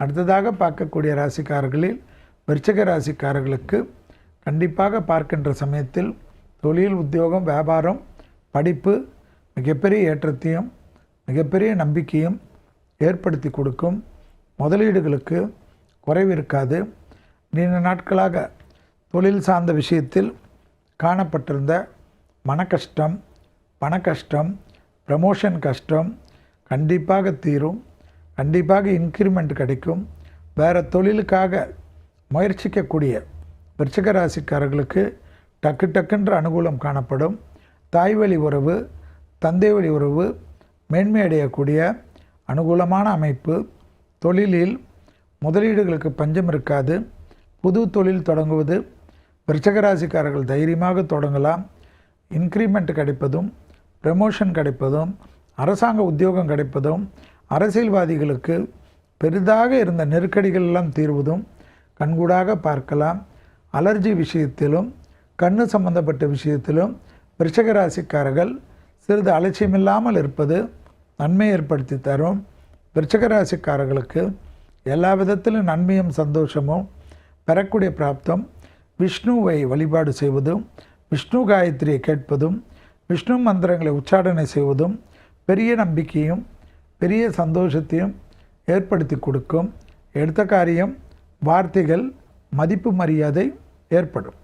அடுத்ததாக பார்க்கக்கூடிய ராசிக்காரர்களில் விருச்சக ராசிக்காரர்களுக்கு கண்டிப்பாக பார்க்கின்ற சமயத்தில் தொழில் உத்தியோகம் வியாபாரம் படிப்பு மிகப்பெரிய ஏற்றத்தையும் மிகப்பெரிய நம்பிக்கையும் ஏற்படுத்தி கொடுக்கும். முதலீடுகளுக்கு குறைவு இருக்காது. நீண்ட நாட்களாக தொழில் சார்ந்த விஷயத்தில் காணப்பட்டிருந்த மன கஷ்டம் பண கஷ்டம் ப்ரமோஷன் கஷ்டம் கண்டிப்பாக தீரும். கண்டிப்பாக இன்க்ரிமெண்ட் கிடைக்கும். வேறு தொழிலுக்காக முயற்சிக்கக்கூடிய விருச்சிக ராசிக்காரர்களுக்கு டக்கு டக்குன்ற அனுகூலம் காணப்படும். தாய் வழி உறவு தந்தை வழி உறவு மேன்மை அடையக்கூடிய அனுகூலமான அமைப்பு. தொழிலில் முதலீடுகளுக்கு பஞ்சம் இருக்காது. புது தொழில் தொடங்குவது விருச்சகராசிக்காரர்கள் தைரியமாக தொடங்கலாம். இன்க்ரிமெண்ட் கிடைப்பதும் ப்ரமோஷன் கிடைப்பதும் அரசாங்க உத்தியோகம் கிடைப்பதும் அரசியல்வாதிகளுக்கு பெரிதாக இருந்த நெருக்கடிகள் எல்லாம் தீர்வதும் கண்கூடாக பார்க்கலாம். அலர்ஜி விஷயத்திலும் கண்ணு சம்பந்தப்பட்ட விஷயத்திலும் விருச்சக ராசிக்காரர்கள் சிறிது அலட்சியமில்லாமல் இருப்பது நன்மை ஏற்படுத்தி தரும். விருச்சக ராசிக்காரர்களுக்கு எல்லா விதத்திலும் நன்மையும் சந்தோஷமும் பெறக்கூடிய பிராப்தம் விஷ்ணுவை வழிபாடு செய்வதும் விஷ்ணு காயத்ரியை கேட்பதும் விஷ்ணு மந்திரங்களை உச்சாடனை செய்வதும் பெரிய நம்பிக்கையும் பெரிய சந்தோஷத்தையும் ஏற்படுத்தி கொடுக்கும். எடுத்த காரியம் வார்த்தைகள் மதிப்பு மரியாதை ஏற்படும்.